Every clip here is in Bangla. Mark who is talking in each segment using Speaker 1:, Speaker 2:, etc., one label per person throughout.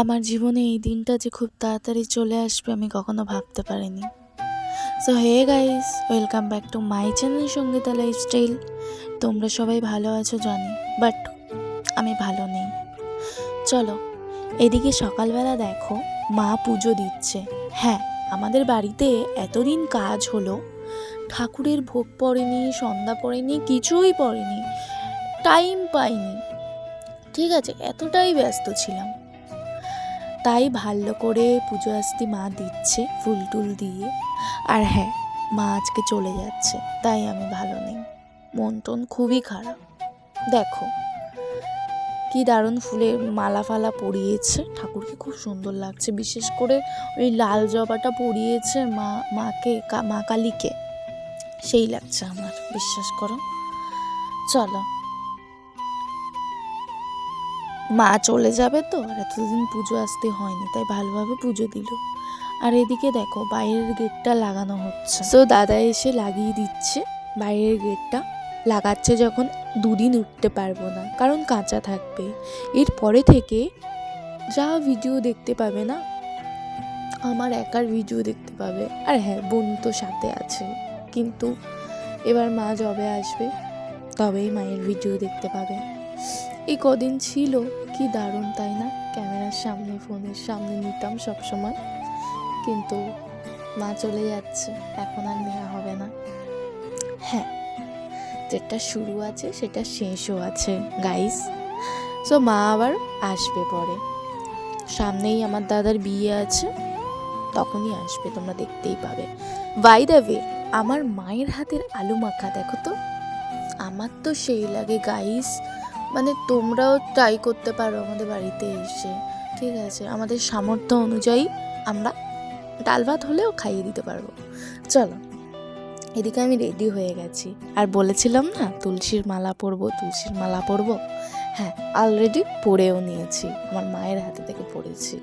Speaker 1: আমার জীবনে এই দিনটা যে খুব তাড়াতাড়ি চলে আসবে আমি কখনো ভাবতে পারিনি। So hey guys welcome back to my channel Sangita lifestyle তোমরা সবাই ভালো আছো জানি বাট আমি ভালো নেই। চলো, এদিকে সকালবেলা দেখো, মা পুজো দিচ্ছে। হ্যাঁ আমাদের বাড়িতে এতদিন কাজ হলো ঠাকুরের ভোগ পড়েনি, সন্ধ্যা পড়েনি, কিছুই পড়েনি টাইম পাইনি। ঠিক আছে, এতটাই ব্যস্ত ছিলাম। তাই ভালো করে পুজো আসতি মা দিচ্ছে ফুল টুল দিয়ে। আর হ্যাঁ মা আজকে চলে যাচ্ছে, তাই আমি ভালো নেই। মন টন খুবই খারাপ। দেখো, কি দারুণ ফুলের মালা ফালা পরিয়েছে। ঠাকুরকে খুব সুন্দর লাগছে, বিশেষ করে ওই লাল জবাটা পরিয়েছে মা, মাকে মা কালীকে। সেই লাগছে আমার, বিশ্বাস করো। চলো। মা চলে যাবে তো, আর এতদিন পুজো আসতে হয়নি, তাই ভালোভাবে পুজো দিল। আর এদিকে দেখো, বাইরের গেটটা লাগানো হচ্ছে। তো দাদা এসে লাগিয়ে দিচ্ছে, বাইরের গেটটা। লাগাচ্ছে যখন, দুদিন উঠতে পারব না, কারণ কাঁচা থাকবে। এরপরে থেকে, যা ভিডিও দেখতে পাবে না, আমার একার ভিডিও দেখতে পাবে। আর হ্যাঁ বোন তো সাথে আছে। কিন্তু এবার মা যবে আসবে, তবেই মায়ের ভিডিও দেখতে পাবে। এই কদিন ছিল, কি দারুণ, তাই না? ক্যামেরার সামনে, ফোনের সামনে নিতাম সব সময় কিন্তু মা চলে যাচ্ছে, এখন আর নেওয়া হবে না। হ্যাঁ যেটা শুরু আছে, সেটা শেষও আছে গাইস সো মা আবার আসবে পরে। সামনেই আমার দাদার বিয়ে আছে, তখনই আসবে, তোমরা দেখতেই পাবে। বাই দ্য ওয়ে আমার মায়ের হাতের আলু মাখা, দেখো তো। আমার তো সেই লাগে গাইস মানে তোমরাও ট্রাই করতে পারো আমাদের বাড়িতে এসে, ঠিক আছে? আমাদের সামর্থ্য অনুযায়ী আমরা ডাল ভাত হলেও খাইয়ে দিতে পারব। চলো, এদিকে আমি রেডি হয়ে গেছি। আর বলেছিলাম না, তুলসীর মালা পরবো, তুলসীর মালা পরবো? হ্যাঁ অলরেডি পরেও নিয়েছি। আমার মায়ের হাতে থেকে পড়েছি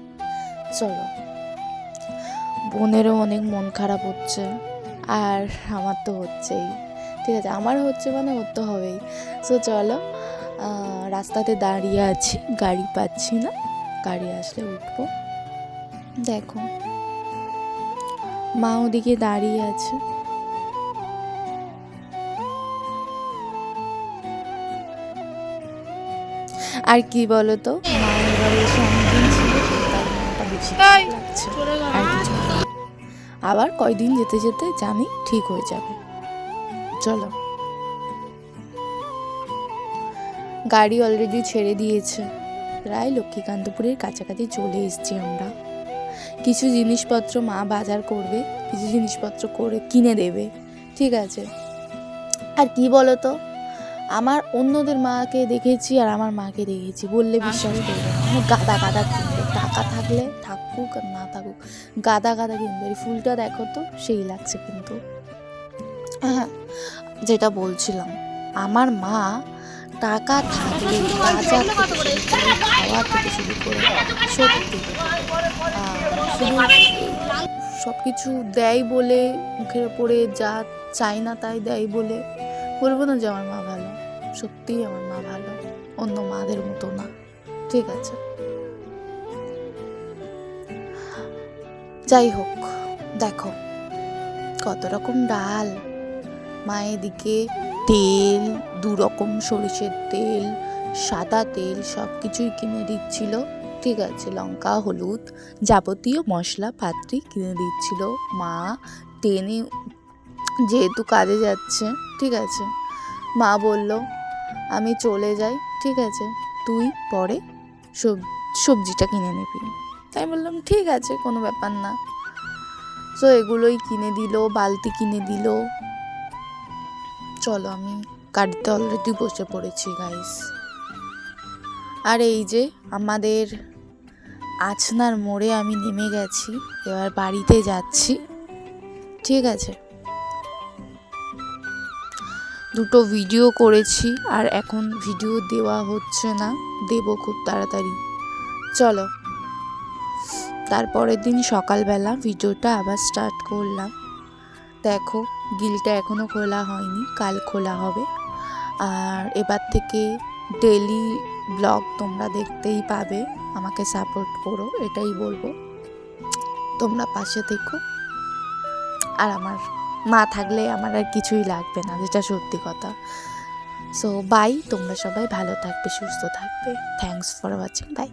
Speaker 1: চলো, বোনেরও অনেক মন খারাপ হচ্ছে। আর আমার তো হচ্ছেই। ঠিক আছে আমার হচ্ছে মানে ওর তো হবেই। সো চলো রাস্তাতে দাঁড়িয়ে আছি গাড়ি পাচ্ছি না গাড়ি আসলে উঠবো। দেখো মা ওদিকে দাঁড়িয়ে আছে। আর কি বলো তো মা এবার অনেকদিন ছিল আর কিছু। আবার কয়দিন যেতে যেতে জানি ঠিক হয়ে যাবে। চলো। গাড়ি অলরেডি ছেড়ে দিয়েছে। প্রায় লক্ষ্মীকান্তপুরের কাছাকাছি চলে এসেছি আমরা। কিছু জিনিসপত্র মা বাজার করবে কিছু জিনিসপত্র করে কিনে দেবে ঠিক আছে? আর কি বলো তো আমার অন্যদের মাকে দেখেছি আর আমার মাকে দেখেছি বললে বিশ্বাস করবে গাদা গাদা কিনবে টাকা থাকলে থাকুক আর না থাকুক, গাদা গাদা কিনবে এই ফুলটা দেখো তো, সেই লাগছে কিন্তু। হ্যাঁ যেটা বলছিলাম, আমার মা টাকা থাকলে বাজার খাওয়া থেকে শুরু করে, সত্যি। সব কিছু দেয় বলে, মুখের ওপরে যা চাই না তাই দেয় বলে, বলব না যে আমার মা ভালো, সত্যিই আমার মা ভালো, অন্য মাদের মতো না, ঠিক আছে। যাই হোক দেখো, কত রকম ডাল। মায়ের দিকে তেল দু রকম সরিষের তেল, সাদা তেল সব কিছুই কিনে দিচ্ছিল। ঠিক আছে, লঙ্কা, হলুদ যাবতীয় মশলা পাত্রি কিনে দিচ্ছিল। মা টেনে যেহেতু কাজে যাচ্ছে, ঠিক আছে, মা বলল, আমি চলে যাই, ঠিক আছে, তুই পরে সব, সবজিটা কিনে নিবি। তাই বললাম, ঠিক আছে, কোনো ব্যাপার না। তো এগুলোই কিনে দিল, বালতি কিনে দিল। চলো আমি গাড়িতে অলরেডি বসে পড়েছি গাইস আর এই যে আমাদের আছনার মোড়ে আমি নেমে গেছি, এবার বাড়িতে যাচ্ছি। ঠিক আছে। দুটো ভিডিও করেছি, আর এখন ভিডিও দেওয়া হচ্ছে না, দেব খুব তাড়াতাড়ি। চলো। তারপরের দিন সকালবেলা ভিডিওটা আবার স্টার্ট করলাম। দেখো গিলটা এখনও খোলা হয়নি, কাল খোলা হবে। আর এবার থেকে ডেলি ব্লগ তোমরা দেখতেই পাবে, আমাকে সাপোর্ট করো, এটাই বলব। তোমরা পাশে থেকো। আর আমার মা থাকলে আমার আর কিছুই লাগবে না, যেটা সত্যি কথা। সো বাই তোমরা সবাই ভালো থাকবে, সুস্থ থাকবে। Thanks for watching by